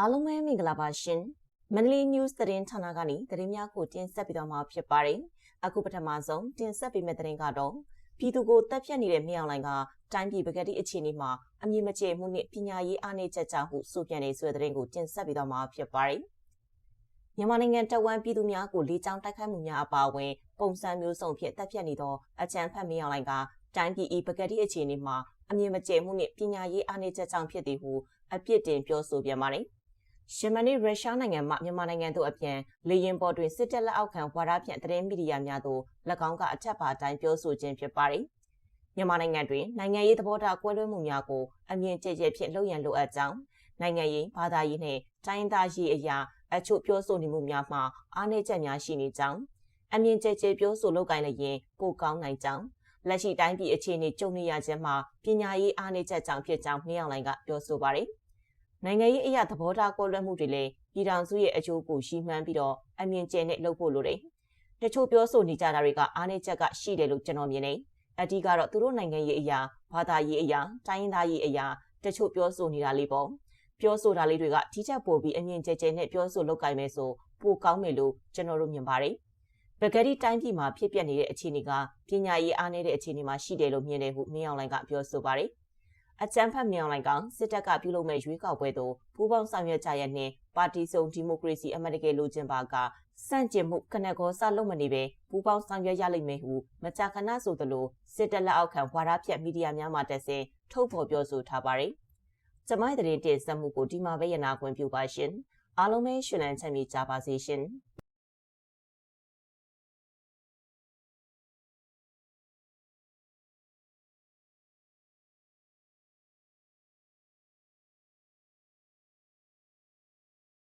အားလုံးပဲမင်္ဂလာပါရှင်မန္တလေး news သတင်းဌာနကနေသတင်းများကိုတင်ဆက်ပေးတော့မှာဖြစ်ပါတယ်အခုပထမဆုံးတင်ဆက်ပေးမယ့်သတင်းကတော့ပြည်သူကိုတပ်ဖြတ်နေတဲ့မြောင်လိုင်ကတိုင်းပြည်ပကတိအခြေအနေမှာအမြင့်မကျမှုနဲ့ပညာရေးအားနည်းချက်ကြောင့်ဟုဆိုပြန်နေဆိုတဲ့သတင်းကိုတင်ဆက်ပေးတော့မှာဖြစ်ပါတယ်မြန်မာနိုင်ငံတဝမ်းပြည်သူများကိုလေးချောင်းတိုက်ခိုက်မှုများအပါအဝင်ပုံစံမျိုးစုံဖြင့်တပ်ဖြတ်နေသောအကြမ်းဖက်မြောင်လိုင်ကတိုင်းပြည်ဤပကတိအခြေအနေမှာအမြင့်မကျမှုနဲ့ပညာရေးအားနည်းချက်ကြောင့်ဖြစ်သည်ဟုအပြစ်တင်ပြောဆိုပြန်ပါတယ် ယမနီရုရှားနိုင်ငံမှမြန်မာနိုင်ငံသို့အပြန်လေရင်ပေါ်တွင်စစ်တပ်လက်အောက်ခံဝါဒဖြန့်သတင်းမီဒီယာများသို့၎င်းကအထက်ပါအတိုင်းပြောဆိုခြင်းဖြစ်ပါတယ်။မြန်မာနိုင်ငံတွင်နိုင်ငံရေးသဘောထားကွဲလွဲမှုများကိုအမြင့်ကျကျဖြင့်လှုပ်ရန်လိုအပ်ကြောင်းနိုင်ငံရေးဘာသာရေးနှင့်တိုင်းသားရေးအရာအချို့ပြောဆိုနေမှုများမှာအားနည်းချက်များရှိနေကြောင်းအမြင့်ကျကျပြောဆိုလုပ်ကိုင်လျင်ပိုကောင်းနိုင်ကြောင်းလက်ရှိတိုင်းပြည်အခြေအနေကြုံနေရခြင်းမှာပညာရေးအားနည်းချက်ကြောင့်ဖြစ်ကြောင်းမြောင်လိုင်ကပြောဆိုပါတယ်။ နိုင်ငံရေးအရာသဘောထားကွဲလွဲမှုတွေလည်းပြည်ထောင်စုရဲ့အကျိုးကိုရှိမှန်းပြီးတော့အမြင်ကျနဲ့လုပ်ဖို့လိုတယ်။တချို့ပြောဆိုနေကြတာတွေကအားနည်းချက်ကရှိတယ်လို့ကျွန်တော်မြင်တယ်။အတိကတော့သူတို့နိုင်ငံရေးအရာဘာသာရေးအရာတိုင်းရင်းသားရေးအရာတချို့ပြောဆိုနေတာလေးပေါ့။ပြောဆိုတာလေးတွေကဒီချက်ပို့ပြီးအမြင်ကျကျနဲ့ပြောဆိုလုပ်ကိုင်မယ်ဆိုပိုကောင်းမယ်လို့ကျွန်တော်တို့မြင်ပါတယ်။ပဂရီတိုင်းပြည်မှာဖြစ်ပျက်နေတဲ့အခြေအနေကပညာရေးအားနည်းတဲ့အခြေအနေမှာရှိတယ်လို့မြင်တယ်ဟုမင်းအောင်လိုင်ကပြောဆိုပါတယ်။ အကြမ်းဖက်မြောင်လိုင်ကောင်စစ်တပ်ကပြုလုပ်မဲ့ရွေးကောက်ပွဲသို့ပူးပေါင်းဆောင်ရွက်ကြရတဲ့ပါတီစုံဒီမိုကရေစီအမတ်တကယ်လိုချင်ပါကစန့်ကျင်မှုခဏကောစလုံးမနေပဲပူးပေါင်းဆောင်ရွက်ရလိမ့်မယ်ဟုမကြာခဏဆိုသလိုစစ်တပ်လက်အောက်ခံဝါဒဖြတ်မီဒီယာများမှတက်ဆင်ထုတ်ဖော်ပြောဆိုထားပါတယ်။ကျမိုင်းတဲ့တင်ဆက်မှုကိုဒီမှာပဲရနာခွင့်ပြုပါရှင်။အားလုံးပဲရှင်လန်းချမ်းမြေကြပါစေရှင်။